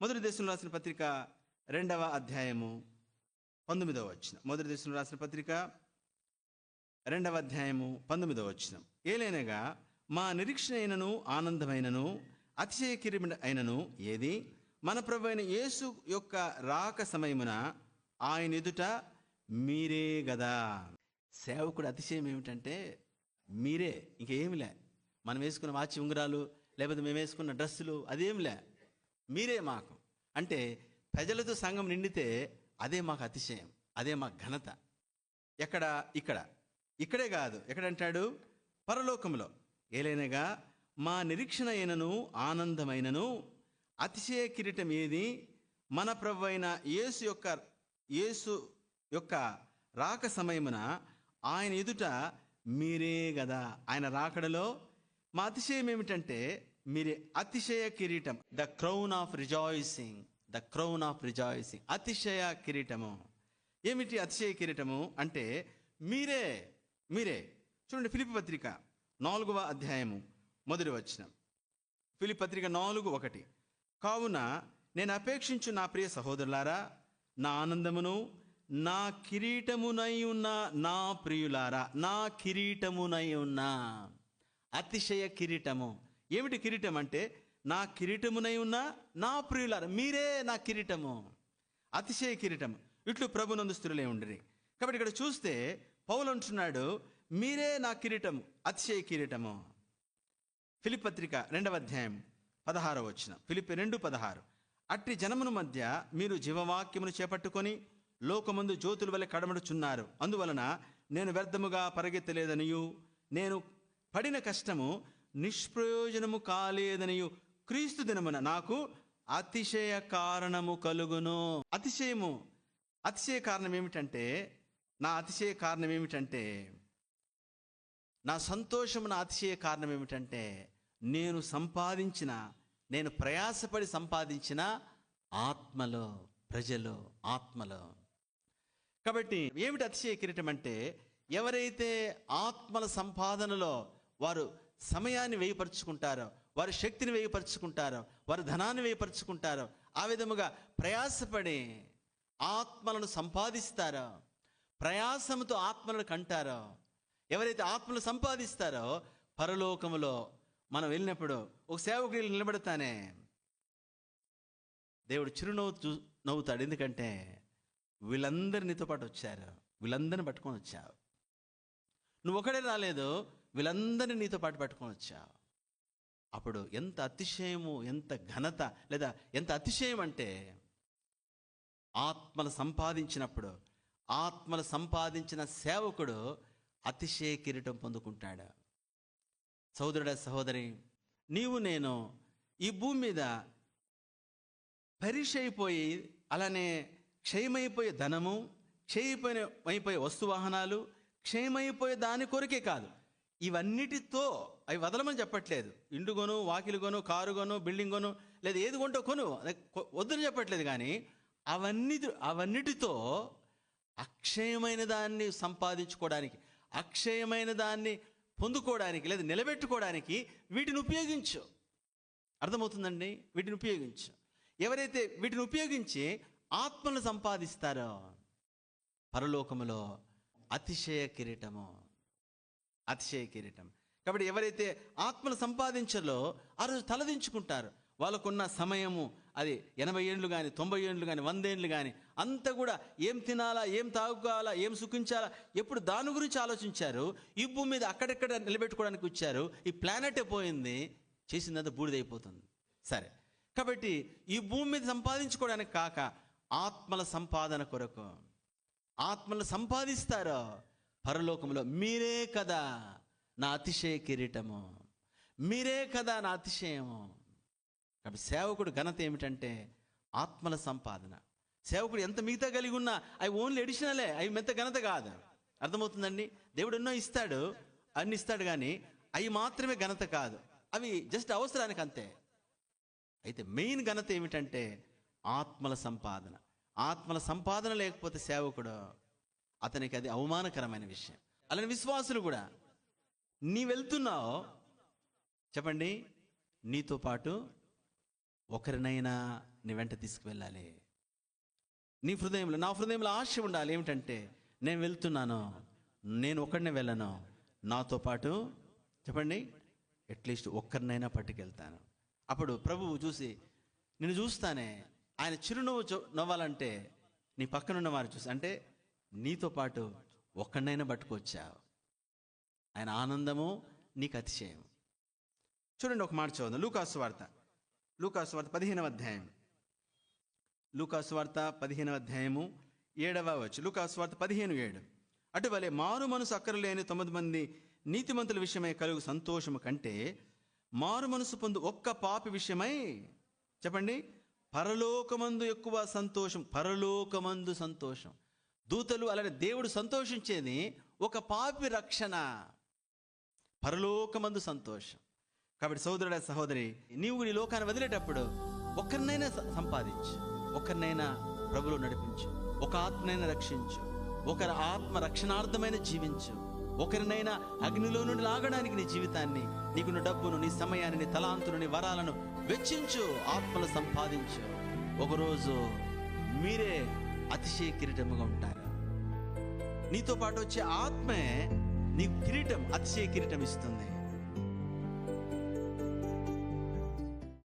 మొదటి దేశంలో రాసిన పత్రిక రెండవ అధ్యాయము పంతొమ్మిదవ వచ్చిన మొదటి దేశంలో రాసిన పత్రిక రెండవ అధ్యాయము పంతొమ్మిదవ వచ్చిన ఏలైనగా మా నిరీక్షణ అయినను ఆనందమైనను అతిశయకిరిమి అయినను ఏది? మన ప్రభు అయిన యేసు యొక్క రాక సమయమున ఆయన ఎదుట మీరే గదా. సేవకుడు అతిశయం ఏమిటంటే మీరే ఇంకేమిలే మనం వేసుకున్న వాచి ఉంగరాలు లేకపోతే మేము వేసుకున్న డ్రెస్సులు అదేమిలే మీరే మాకు. అంటే ప్రజలతో సంఘం నిండితే అదే మాకు అతిశయం అదే మాకు ఘనత. ఎక్కడ? ఇక్కడ. ఇక్కడే కాదు. ఎక్కడంటాడు? పరలోకంలో. ఏలైనగా మా నిరీక్షణ అయినను ఆనందమైనను అతిశయ కిరీటం ఏది? మన ప్రభు అయిన యేసు యొక్క యేసు యొక్క రాక సమయమున ఆయన ఎదుట మీరే కదా ఆయన రాకడలో మా అతిశయం ఏమిటంటే మీరే అతిశయ కిరీటం. The crown of rejoicing the crown of rejoicing అతిశయ కిరీటము. ఏమిటి అతిశయ కిరీటము? అంటే మీరే మీరే. చూడండి ఫిలిపి పత్రిక నాలుగవ అధ్యాయము మొదటి వచ్చిన ఫిలిప్ పత్రిక నాలుగు ఒకటి. కావున నేను అపేక్షించు నా ప్రియ సహోదరులారా నా ఆనందమును నా కిరీటమునై ఉన్న నా ప్రియులారా నా కిరీటమునై ఉన్న అతిశయ కిరీటము. ఏమిటి కిరీటం అంటే నా కిరీటమునై ఉన్న నా ప్రియులారు మీరే నా కిరీటము అతిశయ కిరీటం ఇట్లు ప్రభునందు స్థిరులే ఉండిరి. కాబట్టి ఇక్కడ చూస్తే పౌలు అంటున్నాడు మీరే నా కిరీటము అతిశయ కిరీటము. ఫిలిప్ పత్రిక రెండవ అధ్యాయం పదహారో వచ్చిన ఫిలిప్ రెండు పదహారు. అట్టి జనమును మధ్య మీరు జీవవాక్యమును చేపట్టుకొని లోకమందు జ్యోతుల వలె కడమడుచున్నారు. అందువలన నేను వ్యర్థముగా పరిగెత్తలేదనియు నేను పడిన కష్టము నిష్ప్రయోజనము కాలేదనియు క్రీస్తు దినమున నాకు అతిశయ కారణము కలుగును. అతిశయము. అతిశయ కారణం ఏమిటంటే నా అతిశయ కారణం ఏమిటంటే నా సంతోషము నా అతిశయ కారణం ఏమిటంటే నేను సంపాదించిన నేను ప్రయాసపడి సంపాదించిన ఆత్మలో ప్రజలు ఆత్మలో. కాబట్టి ఏమిటి అతిశయ కిరీటం అంటే ఎవరైతే ఆత్మల సంపాదనలో వారు సమయాన్ని వేయపరుచుకుంటారో వారి శక్తిని వేయపరుచుకుంటారు వారి ధనాన్ని వేయపరుచుకుంటారు ఆ విధముగా ప్రయాసపడి ఆత్మలను సంపాదిస్తారు ప్రయాసముతో ఆత్మలను కంటారో ఎవరైతే ఆత్మలు సంపాదిస్తారో పరలోకములో మనం వెళ్ళినప్పుడు ఒక సేవకుడు నిలబడతానే. దేవుడు చిరునవ్వు చూ నవ్వుతాడు. ఎందుకంటే వీళ్ళందరూ నీతో పాటు వచ్చారు. వీళ్ళందరిని పట్టుకొని వచ్చావు. నువ్వు ఒకడే రాలేదు. వీళ్ళందరినీ నీతో పాటు పట్టుకొని వచ్చావు అప్పుడు ఎంత అతిశయము ఎంత ఘనత లేదా ఎంత అతిశయం అంటే ఆత్మలు సంపాదించినప్పుడు ఆత్మలు సంపాదించిన సేవకుడు అతిశయ కిరీటం పొందుకుంటాడు. సహోదరుడ సహోదరి నీవు నేను ఈ భూమి మీద పరీక్ష అయిపోయి అలానే క్షయమైపోయే ధనము క్షయమైపోయిన అయిపోయే వస్తువాహనాలు క్షయమైపోయే దాని కొరకే కాదు. ఇవన్నిటితో అవి వదలమని చెప్పట్లేదు. ఇండు కొను వాకిలు కొను కారు కొను బిల్డింగ్ కొను లేదా ఏది కొంటో కొను. వద్దని చెప్పట్లేదు కానీ అవన్నీ అవన్నిటితో అక్షయమైన దాన్ని సంపాదించుకోవడానికి అక్షయమైన దాన్ని పొందుకోవడానికి లేదా నిలబెట్టుకోవడానికి వీటిని ఉపయోగించు. అర్థమవుతుందండి? వీటిని ఉపయోగించు. ఎవరైతే వీటిని ఉపయోగించి ఆత్మను సంపాదిస్తారో పరలోకములో అతిశయ కిరీటము. అతిశయ కిరీటం. కాబట్టి ఎవరైతే ఆత్మను సంపాదించాలో ఆ రోజు తలదించుకుంటారు. వాళ్ళకున్న సమయము అది ఎనభై ఏండ్లు కానీ తొంభై ఏండ్లు కానీ వందేండ్లు కానీ అంతా కూడా ఏం తినాలా ఏం తాగుకోవాలా ఏం సుఖించాలా ఎప్పుడు దాని గురించి ఆలోచించారు. ఈ భూమి మీద అక్కడెక్కడ నిలబెట్టుకోవడానికి వచ్చారు. ఈ ప్లానెటే పోయింది. చేసిందంతా బూడిదైపోతుంది. సరే. కాబట్టి ఈ భూమి మీద సంపాదించుకోవడానికి కాక ఆత్మల సంపాదన కొరకు. ఆత్మలు సంపాదిస్తారో పరలోకంలో మీరే కదా నా అతిశయ కిరీటము. మీరే కదా నా అతిశయము. కాబట్టి సేవకుడు ఘనత ఏమిటంటే ఆత్మల సంపాదన. సేవకుడు ఎంత మిగతా కలిగి ఉన్నా అవి ఓన్లీ ఎడిషనలే అవి మెత్త ఘనత కాదు. అర్థమవుతుందండి? దేవుడు ఎన్నో ఇస్తాడు అన్ని ఇస్తాడు కానీ అవి మాత్రమే ఘనత కాదు. అవి జస్ట్ అవసరానికి అంతే. అయితే మెయిన్ ఘనత ఏమిటంటే ఆత్మల సంపాదన. ఆత్మల సంపాదన లేకపోతే సేవకుడు అతనికి అది అవమానకరమైన విషయం. అలానే విశ్వాసులు కూడా నీ వెళ్తున్నావు? చెప్పండి. నీతో పాటు ఒకరినైనా నీ వెంట తీసుకువెళ్ళాలి. నీ హృదయంలో నా హృదయంలో ఆశ ఉండాలి. ఏమిటంటే నేను వెళ్తున్నాను. నేను ఒక్కడినే వెళ్ళను. నాతో పాటు చెప్పండి అట్లీస్ట్ ఒక్కరినైనా పట్టుకెళ్తాను. అప్పుడు ప్రభువు చూసి నిన్ను చూస్తానే. ఆయన చిరునవ్వు చూ- నవ్వాలంటే నీ పక్కనున్న వారు చూసి అంటే నీతో పాటు ఒక్కడైనా పట్టుకొచ్చావు ఆయన ఆనందము నీకు అతిశయం చూడండి ఒక మాట చదువు లూకాసు వార్త. లూకాసు వార్త పదిహేనవ అధ్యాయం. లూకాసు వార్త పదిహేనవ అధ్యాయము ఏడవ వచ్చు లూకాసు వార్త పదిహేను ఏడు. అటువలే మారు మనసు అక్కరలేని తొమ్మిది మంది నీతిమంతుల విషయమై కలుగు సంతోషము కంటే మారు మనసు పొందు ఒక్క పాపి విషయమై చెప్పండి. పరలోకమందు ఎక్కువ సంతోషం పరలోకమందు సంతోషం. దూతలు అలానే దేవుడు సంతోషించేది ఒక పాపి రక్షణ. పరలోకమందు సంతోషం. కాబట్టి సోదరుడ సహోదరి నీవు నీ లోకాన్ని వదిలేటప్పుడు ఒకరినైనా సంపాదించు. ఒకరినైనా ప్రభులు నడిపించు. ఒక ఆత్మనైనా రక్షించు. ఒకరి ఆత్మ రక్షణార్థమైన జీవించు. ఒకరినైనా అగ్నిలో నుండి లాగడానికి నీ జీవితాన్ని నీకున్న డబ్బును నీ సమయాన్ని నీ తలాంతును నీ వరాలను వెచ్చించు. ఆత్మలు సంపాదించు. ఒకరోజు మీరే అతిశయ కిరీటముగా ఉంటారు. నీతో పాటు వచ్చే ఆత్మే నీకు కిరీటం అతిశయ కిరీటం ఇస్తుంది.